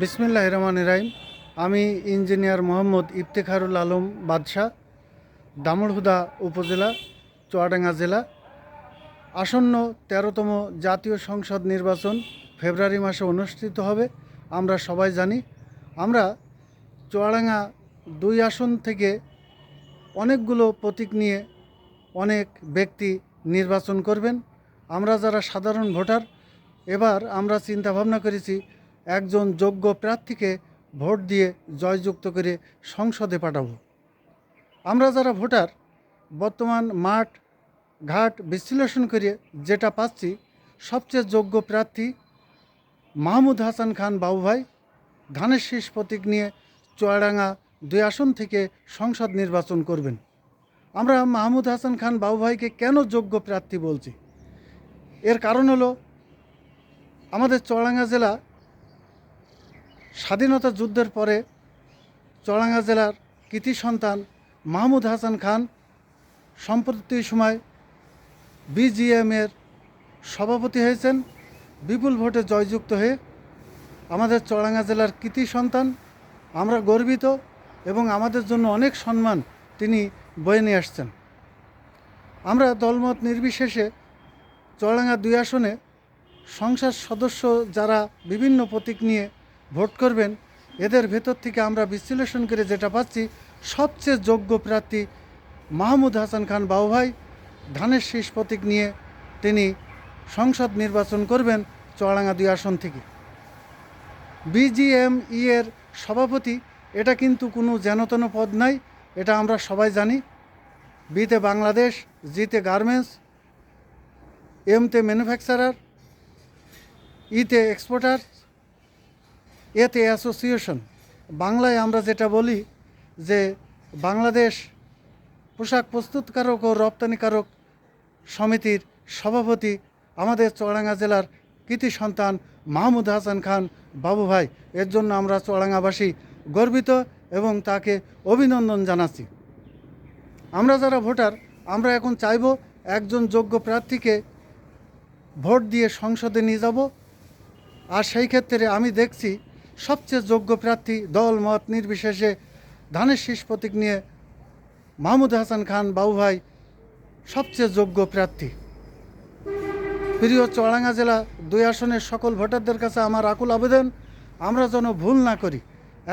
বিসমিল্লাহ রহমান রাহিম। আমি ইঞ্জিনিয়ার মোহাম্মদ ইফতেখারুল আলম বাদশাহ, দামুড়হুদা উপজেলা, চুয়াডাঙ্গা জেলা। আসন্ন তেরোতম জাতীয় সংসদ নির্বাচন ফেব্রুয়ারি মাসে অনুষ্ঠিত হবে, আমরা সবাই জানি। আমরা চুয়াডাঙ্গা দুই আসন থেকে অনেকগুলো প্রতীক নিয়ে অনেক ব্যক্তি নির্বাচন করবেন। আমরা যারা সাধারণ ভোটার, এবার আমরা চিন্তাভাবনা করেছি একজন যোগ্য প্রার্থীকে ভোট দিয়ে জয়যুক্ত করে সংসদে পাঠাবো। আমরা যারা ভোটার, বর্তমান মাঠ ঘাট বিশ্লেষণ করে যেটা পাচ্ছি, সবচেয়ে যোগ্য প্রার্থী মাহমুদ হাসান খান বাবুভাই ধানের শীষ প্রতীক নিয়ে চুয়াডাঙ্গা দুই আসন থেকে সংসদ নির্বাচন করবেন। আমরা মাহমুদ হাসান খান বাবুভাইকে কেন যোগ্য প্রার্থী বলছি? এর কারণ হলো, আমাদের চুয়াডাঙ্গা জেলা স্বাধীনতা যুদ্ধের পরে চুয়াডাঙ্গা জেলার কৃতি সন্তান মাহমুদ হাসান খান সম্প্রতি সময় বিজিএমের সভাপতি হয়েছেন। বিপুল ভোটে জয়যুক্ত হয়ে আমাদের চড়াঙ্গা জেলার কৃতি সন্তান, আমরা গর্বিত এবং আমাদের জন্য অনেক সম্মান তিনি বয়ে নিয়ে আসছেন। আমরা দলমত নির্বিশেষে চড়াঙ্গা দুই আসনে সংসদ সদস্য যারা বিভিন্ন প্রতীক নিয়ে ভোট করবেন। এদের ভেতর থেকে আমরা বিশ্লেষণ করে যেটা পাচ্ছি, সবচেয়ে যোগ্য প্রার্থী মাহমুদ হাসান খান বাউভাই ধানের শীষ প্রতীক নিয়ে তিনি সংসদ নির্বাচন করবেন চড়াঙ্গা দুই আসন থেকে। বিজিএমই এর সভাপতি, এটা কিন্তু কোনো যেনতেন পদ নাই, এটা আমরা সবাই জানি। বিতে বাংলাদেশ, জিতে গার্মেন্টস, এমতে ম্যানুফ্যাকচারার, ইতে এক্সপোর্টার এতে অ্যাসোসিয়েশন, বাংলায় আমরা যেটা বলি যে বাংলাদেশ পোশাক প্রস্তুতকারক ও রপ্তানিকারক সমিতির সভাপতি আমাদের চড়াঙ্গা জেলার কৃতি সন্তান মাহমুদ হাসান খান বাবু ভাই। এর জন্য আমরা চড়াঙ্গাবাসী গর্বিত এবং তাকে অভিনন্দন জানাচ্ছি। আমরা যারা ভোটার, আমরা এখন চাইব একজন যোগ্য প্রার্থীকে ভোট দিয়ে সংসদে নিয়ে যাব। আর সেই ক্ষেত্রে আমি দেখছি সবচেয়ে যোগ্য প্রার্থী দল মত নির্বিশেষে ধানের শীষ প্রতীক নিয়ে মাহমুদ হাসান খান বাবুভাই সবচেয়ে যোগ্য প্রার্থী। প্রিয় চড়াঙ্গা জেলা দুই আসনের সকল ভোটারদের কাছে আমার আকুল আবেদন, আমরা যেন ভুল না করি,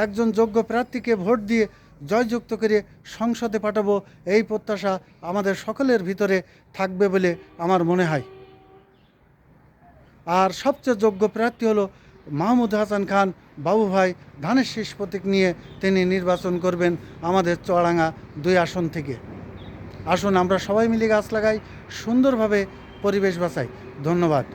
একজন যোগ্য প্রার্থীকে ভোট দিয়ে জয়যুক্ত করে সংসদে পাঠাবো, এই প্রত্যাশা আমাদের সকলের ভিতরে থাকবে বলে আমার মনে হয়। আর সবচেয়ে যোগ্য প্রার্থী হলো মাহমুদ হাসান খান, বাবু ভাই ধানের শীষ প্রতীক নিয়ে তিনি নির্বাচন করবেন আমাদের চড়াঙ্গা দুই আসন থেকে। আসুন আমরা সবাই মিলে গাছ লাগাই, সুন্দরভাবে পরিবেশ বাঁচাই। ধন্যবাদ।